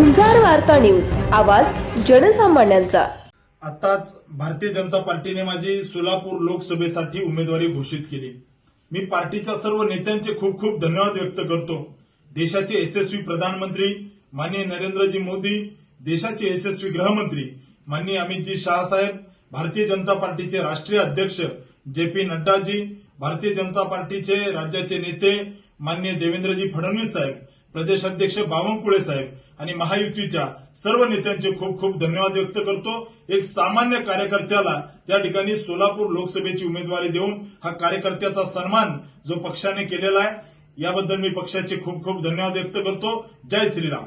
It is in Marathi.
वार्ता न्यूज आवाज जनसामान्यांचा. आताच भारतीय जनता पार्टीने माझी सोलापूर लोकसभेसाठी उमेदवारी घोषित केली. मी पार्टीच्या सर्व नेत्यांचे खूप खूप धन्यवाद व्यक्त करतो. देशाचे यशस्वी प्रधानमंत्री माननीय नरेंद्रजी मोदी देशाचे यशस्वी गृहमंत्री माननीय अमितजी शहासाहेब भारतीय जनता पार्टीचे राष्ट्रीय अध्यक्ष जे पी नड्डाजी भारतीय जनता पार्टीचे राज्याचे नेते माननीय देवेंद्रजी फडणवीस साहेब प्रदेशाध्यक्ष बावनकुळे साहेब आणि महायुतीच्या सर्व नेत्यांचे खूप खूप धन्यवाद व्यक्त करतो. एक सामान्य कार्यकर्त्याला त्या ठिकाणी सोलापूर लोकसभेची उमेदवारी देऊन हा कार्यकर्त्याचा सन्मान जो पक्षाने केलेला आहे याबद्दल मी पक्षाचे खूप खूप धन्यवाद व्यक्त करतो. जय श्रीराम.